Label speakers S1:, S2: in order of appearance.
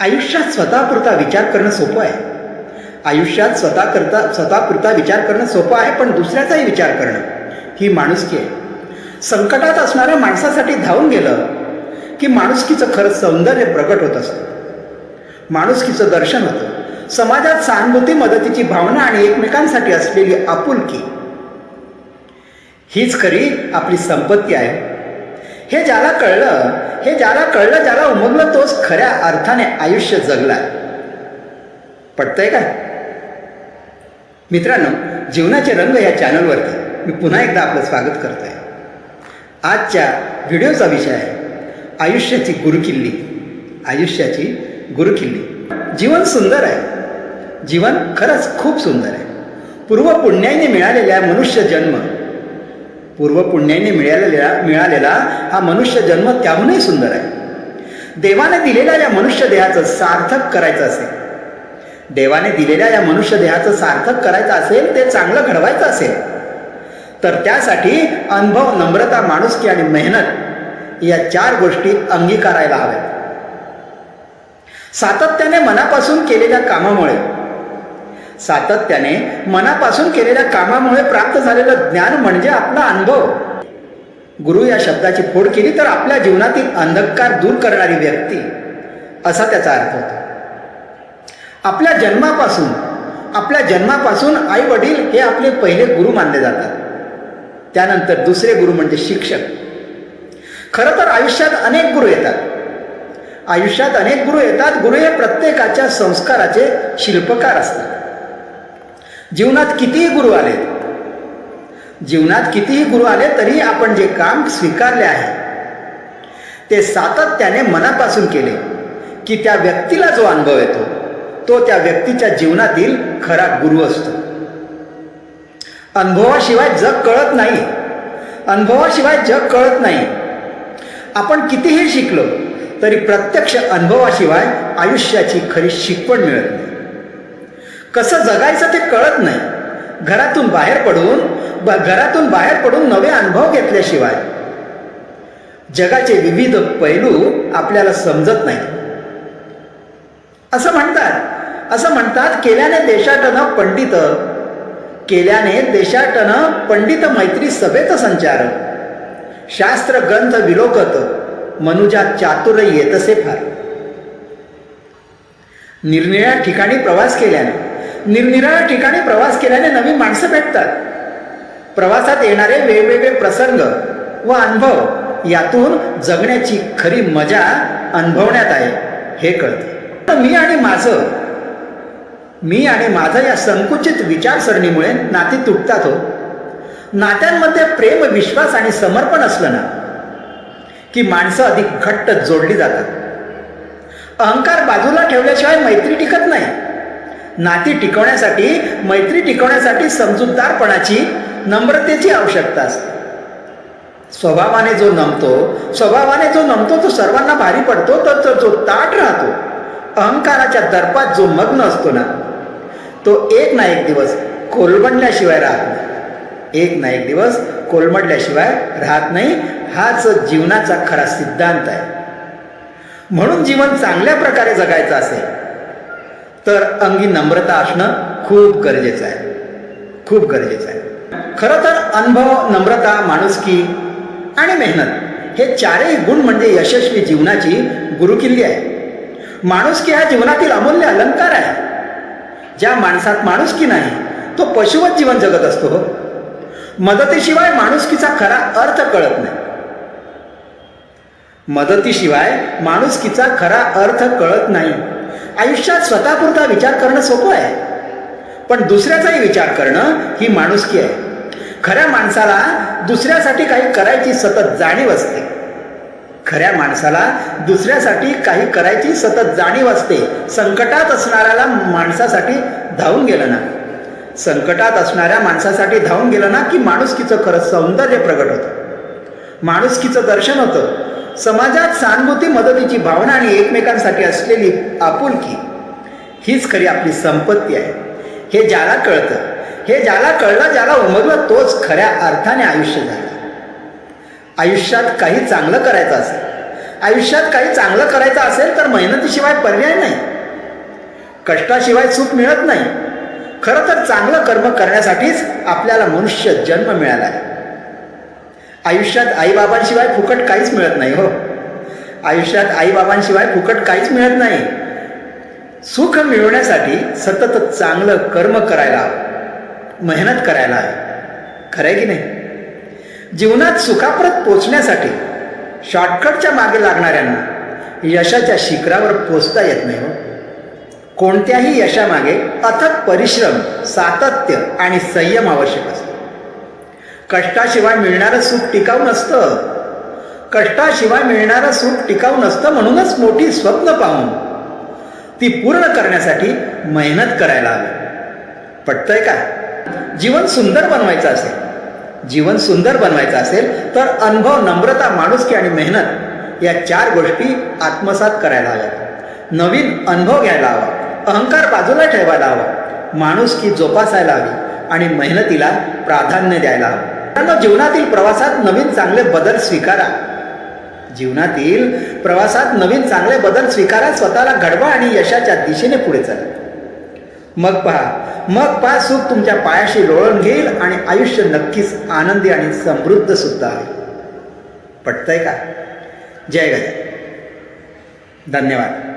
S1: आयुष्यात स्वतःपुरता विचार करणं सोपं आहे. आयुष्यात स्वतः करता स्वतःपुरता विचार करणं सोपं आहे पण दुसऱ्याचाही विचार करणं ही माणुसकी आहे. संकटात असणाऱ्या माणसासाठी धावून गेलं की माणुसकीचं खरं सौंदर्य प्रकट होत असतं. माणुसकीचं दर्शन होतं. समाजात सहानुभूती मदतीची भावना आणि एकमेकांसाठी असलेली आपुलकी. हीच खरी आपली संपत्ती आहे. हे ज्याला कळलं हे ज्याला कळलं ज्याला उमगलं तोच खऱ्या अर्थाने आयुष्य जगला. पटतंय का मित्रांनो जीवनाचे रंग या चॅनलवरती मी पुन्हा एकदा आपलं स्वागत करतोय. आजच्या व्हिडिओचा विषय आहे आयुष्याची गुरुकिल्ली. आयुष्याची गुरुकिल्ली. जीवन सुंदर आहे. जीवन खरंच खूप सुंदर आहे. पूर्व पुण्याने मिळालेल्या मनुष्य जन्म पूर्वपुण्याने मिळालेला मिळालेला हा मनुष्य जन्म त्याहूनही सुंदर आहे. देवाने दिलेल्या या मनुष्य देहाचं सार्थक करायचं असेल देवाने दिलेल्या या मनुष्य देहाचं सार्थक करायचं असेल ते चांगलं घडवायचं असेल तर त्यासाठी अनुभव नम्रता माणुसकी आणि मेहनत या चार गोष्टी अंगीकारायला हव्यात. सातत्याने मनापासून केलेल्या कामामुळे सातत्याने मनापासून केलेल्या कामामुळे प्राप्त झालेलं ज्ञान म्हणजे आपला अनुभव. गुरु या शब्दाची फोड केली तर आपल्या जीवनातील अंधकार दूर करणारी व्यक्ती. असा त्याचा अर्थ होतो. आपल्या जन्मापासून आपल्या जन्मापासून आई वडील हे आपले पहिले गुरु मानले जातात. त्यानंतर दुसरे गुरु म्हणजे शिक्षक. खरं तर आयुष्यात अनेक गुरु येतात. आयुष्यात अनेक गुरु येतात. गुरु हे प्रत्येकाच्या संस्काराचे शिल्पकार असतात. जीवनात कितीही गुरु आले जीवनात कितीही गुरु आले तरी आपण जे काम स्वीकारले आहे ते सातत्याने मनापासून केले की त्या व्यक्तीला जो अनुभव येतो तो त्या व्यक्तीच्या जीवनातील खरा गुरु असतो. अनुभवाशिवाय जग कळत नाही अनुभवाशिवाय जग कळत नाही. आपण कितीही शिकलो तरी प्रत्यक्ष अनुभवाशिवाय आयुष्याची खरी शिकवण मिळत नाही. कसं जगायचं ते कळत नाही. घरातून बाहेर पडून ब घरातून बाहेर पडून नवे अनुभव घेतल्याशिवाय. जगाचे विविध पैलू आपल्याला समजत नाही असं म्हणतात. असं म्हणतात केल्याने देशाटन पंडित केल्याने देशाटन पंडित मैत्री सभेत संचार. शास्त्र ग्रंथ विलोकत मनुजा चातुर येतसे फार. निरनिळ्या ठिकाणी प्रवास केल्याने. निरनिराळ्या ठिकाणी प्रवास केल्याने नवीन माणसं भेटतात. प्रवासात येणारे वेगवेगळे प्रसंग व अनुभव यातून जगण्याची खरी मजा अनुभवण्यात आहे हे कळतं. मी आणि माझं मी आणि माझं या संकुचित विचारसरणीमुळे नाती तुटतात हो. नात्यांमध्ये प्रेम विश्वास आणि समर्पण असलं ना की माणसं अधिक घट्ट जोडली जातात. अहंकार बाजूला ठेवल्याशिवाय मैत्री टिकत नाही. नाती टिकवण्यासाठी मैत्री टिकवण्यासाठी समजूतदारपणाची नम्रतेची आवश्यकता असते. स्वभावाने जो नमतो स्वभावाने जो नमतो तो सर्वांना भारी पडतो तर जो ताट राहतो अहंकाराच्या दर्पात जो मग्न असतो ना तो एक ना एक दिवस कोलमडल्याशिवाय राहत नाही. एक ना एक दिवस कोलमडल्याशिवाय राहत नाही हाच जीवनाचा खरा सिद्धांत आहे. म्हणून जीवन चांगल्या प्रकारे जगायचं असेल तर अंगी नम्रता असणं खूप गरजेचं आहे. खूप गरजेचं आहे. खरं तर अनुभव नम्रता माणुसकी आणि मेहनत हे चारही गुण म्हणजे यशस्वी जीवनाची गुरुकिल्ली आहे. माणुसकी हा जीवनातील अमूल्य अलंकार आहे. ज्या माणसात माणुसकी नाही तो पशुवत जीवन जगत असतो हो. मदतीशिवाय माणुसकीचा खरा अर्थ कळत नाही. मदतीशिवाय माणुसकीचा खरा अर्थ कळत नाही. आयुष्यात स्वतःपुरता विचार करणं सोपं आहे. पण दुसऱ्याचाही विचार करणं ही माणुसकी आहे. खऱ्या माणसाला दुसऱ्यासाठी काही करायची सतत जाणीव असते. खऱ्या माणसाला दुसऱ्यासाठी काही करायची सतत जाणीव असते. संकटात असणाऱ्याला माणसासाठी धावून गेलं ना. संकटात असणाऱ्या माणसासाठी धावून गेलं ना की माणुसकीचं खरं सौंदर्य प्रगट होतं. माणुसकीचं दर्शन होतं. समाजात सहानुभूती मदतीची भावना आणि एकमेकांसाठी असलेली आपुलकी हीच खरी आपली संपत्ती आहे. हे ज्याला कळतं हे ज्याला कळलं ज्याला उमगलं तोच खऱ्या अर्थाने आयुष्य झालं. आयुष्यात काही चांगलं करायचं असेल आयुष्यात काही चांगलं करायचं असेल तर मेहनतीशिवाय पर्याय नाही. कष्टाशिवाय सुख मिळत नाही. खरं तर चांगलं कर्म करण्यासाठीच आपल्याला मनुष्य जन्म मिळाला आहे. आयुष्यात आईबाबांशिवाय फुकट काहीच मिळत नाही हो. आयुष्यात आईबाबांशिवाय फुकट काहीच मिळत नाही. सुख मिळवण्यासाठी सतत चांगलं कर्म करायला हवं मेहनत करायला हवी. खरं आहे की नाही? जीवनात सुखाप्रत पोचण्यासाठी शॉर्टकटच्या मागे लागणाऱ्यांना यशाच्या शिखरावर पोचता येत नाही हो. कोणत्याही यशामागे अथक परिश्रम सातत्य आणि संयम आवश्यक असतो. कष्टाशिवाय मिळणारं सुख टिकाऊ नसतं. कष्टाशिवाय मिळणारं सुख टिकाऊ नसतं म्हणूनच मोठी स्वप्न पाहून ती पूर्ण करण्यासाठी मेहनत करायला हवी. पटतंय का? जीवन सुंदर बनवायचं असेल जीवन सुंदर बनवायचं असेल तर अनुभव नम्रता माणुसकी आणि मेहनत या चार गोष्टी आत्मसात करायला हव्यात. नवीन अनुभव घ्यायला हवा अहंकार बाजूला ठेवायला हवा माणुसकी जोपासायला हवी आणि मेहनतीला प्राधान्य द्यायला हवं. मित्रांनो, जीवनातील प्रवासात नवीन चांगले बदल स्वीकारा. जीवनातील प्रवासात नवीन चांगले बदल स्वीकारा स्वतःला घडवा आणि यशाच्या दिशेने पुढे चला. मग पहा मग पहा सुख तुमच्या पायाशी लोळून घेईल आणि आयुष्य नक्कीच आनंदी आणि समृद्ध सुद्धा आहे. पटतंय का? जय गजा धन्यवाद.